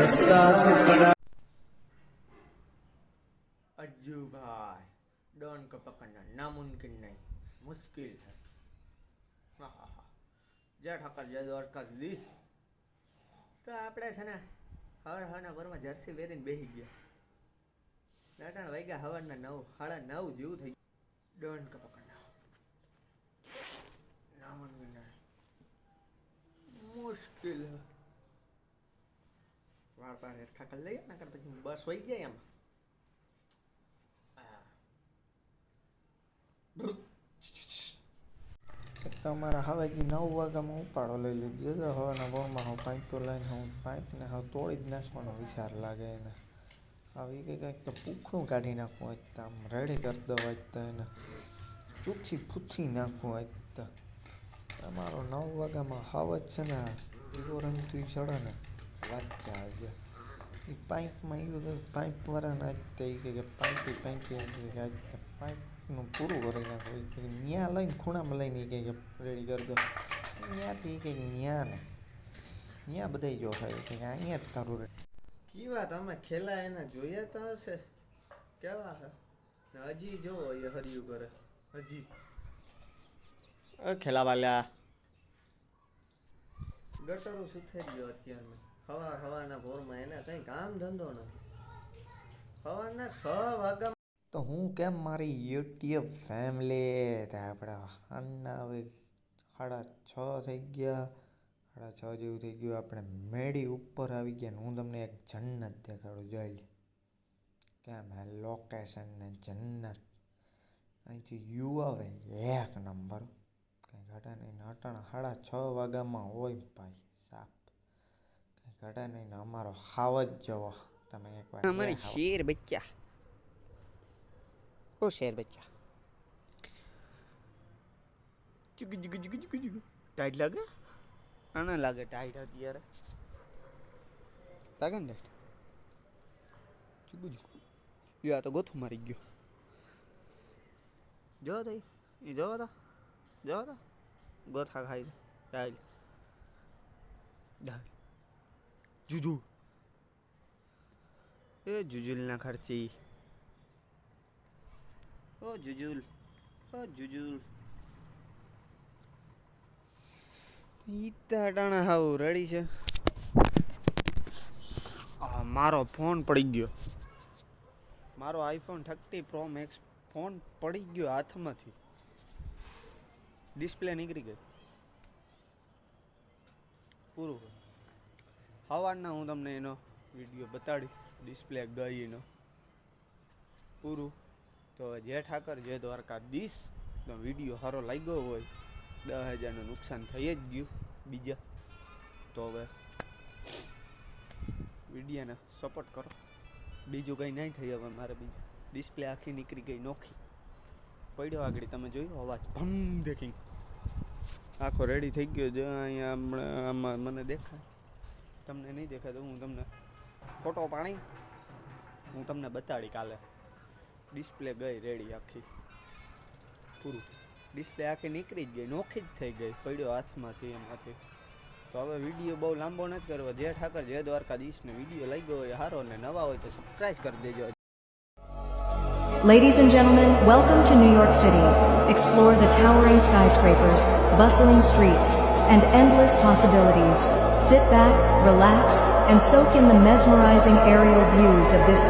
હસતા ટુકડા ડોન કો પકડના નામુમકિન નહીં મુશ્કિલ હે જય ઠાકર જય દ્વારકાધીશ તો આપણે છે ને હર હવાના ઘરમાં જર્સી પહેરીને બેસી ગયા દાટાણ વાગ્યા હવારના નવ સાડા નવ જેવું થઈ ગયું ડોન કો પકડ મુશ્કેલ. વાર વાર હેરખા કરી લઈએ ના કરતા બસ હોય ગયા એમ. તમારા હવે કે નવ વાગ્યામાં ઉપાડો લઈ લીધો છે. હવે ભાવમાં હું પાઇપ તો લઈને હું પાઇપને હવે તોડી જ નાખવાનો વિચાર લાગે એને. આવી કે કંઈક તો પૂખડું કાઢી નાખવું હોય તો આમ રેડી કરી દો હોય તો એને. ચૂથી ફૂથી નાખવું હોય તો. અમારો નવ વાગ્યામાં હવા છે ને એવો રંગથી ચડે ને વાંચ્યા આજે. એ પાઇપમાં એવું કંઈક પાઇપવાળાને આજ થઈ ઈ કહે કે પાઇપી પાઇપી કે આજ પાઇપનું પૂરું કરી નાખો. એ કે ન્યા લઈને, ખૂણામાં લઈને એ કે રેડી કરી દો. ત્યાંથી કહે ત્યાં ને ન્યા બધા જો થાય. કે અહીંયા જ તારું રેડી કેવા તમે ખેલા એને જોયા તો હશે? કેવા હજી જો એ હર્યું કરે. હજી. ખેલા વાલ્યા ગટરો સુથેરી ગયો અત્યારમાં હવા હવાના ભોરમાં એને કઈ કામ ધંધો નથી. હવાના છ વાગ્યા તો હું કેમ મારી યુટ્યુબ ફેમિલી? તે આપણે અન્ના હવે સાડા છ થઈ ગયા. સાડા છ જેવું થઈ ગયું. આપણે મેળી ઉપર આવી ગયા ને હું તમને એક જન્નત દેખાડું. જોઈ લે. કેમ હે લોકેશન ને જન્નત. અહીંથી યુ આવે એક નંબર. કંઈ ઘટે નહીં અટાણા સાડા છ વાગ્યામાં હોય ભાઈ સાપ. કંઈ ઘટે નહીં અમારો હાવ જ જવો. તમે એકવાર વાર અમારે શેર બચ્ચા ઓ શેર બચ્ચા ચુગુ ચુગુ ચુગુ ચુગુ ચુગુ. ટાઈટ લાગે? આને લાગે ટાઈટ અત્યારે લાગે ને ટાઈટ ચુગુ ચુગુ. યો આ તો ગોથું મારી ગયો. જો તઈ એ જોવા તો જો ગોથા ખાઈ ડાલ ડાલ જુજુ એ જુજુલ ના ખર્ચી ઓ જુજુલ ઓ જુજુલ ઈતા ટાણા હાવ રેડી છે? મારો ફોન પડી ગયો. મારો iPhone thirty pro max phone પડી ગયો હાથમાંથી. ડિસ્પ્લે નીકળી ગઈ. પૂરું. સવારના હું તમને એનો વીડિયો બતાડી, ડિસ્પ્લે ગઈ એનો પૂરું. તો જે ઠાકર જે દ્વારકાધીશ. તો વીડિયો સારો લાગ્યો હોય, દસ હજારનું નુકસાન થઈ જ ગયું બીજા. તો હવે વિડીયાને સપોર્ટ કરો. બીજું કંઈ નહીં થઈ હવે મારે બીજું. ડિસ્પ્લે આખી નીકળી ગઈ નોખી. પડ્યો આગળ, તમે જોયું? અવાજ ભમ દેખી આખો રેડી થઈ ગયો છે. અહીંયા હમણાં આમાં મને દેખાય. તમને નહીં દેખાય તો હું તમને ફોટો પાણી હું તમને બતાડી કાલે. ડિસ્પ્લે ગઈ રેડી આખી. પૂરું. ડિસ્પ્લે આખી નીકળી જ ગઈ, નોખી જ થઈ ગઈ. પડ્યો હાથમાંથી, એમાંથી. તો હવે વીડિયો બહુ લાંબો નથી કરવો. જે ઠાકર જે દ્વારકાધીશને વીડિયો લાગ્યો હોય સારો ને નવા હોય તો સબસ્ક્રાઈબ કરી દેજો. Ladies and gentlemen, welcome to New York City. Explore the towering skyscrapers, bustling streets, and endless possibilities. Sit back, relax, and soak in the mesmerizing aerial views of this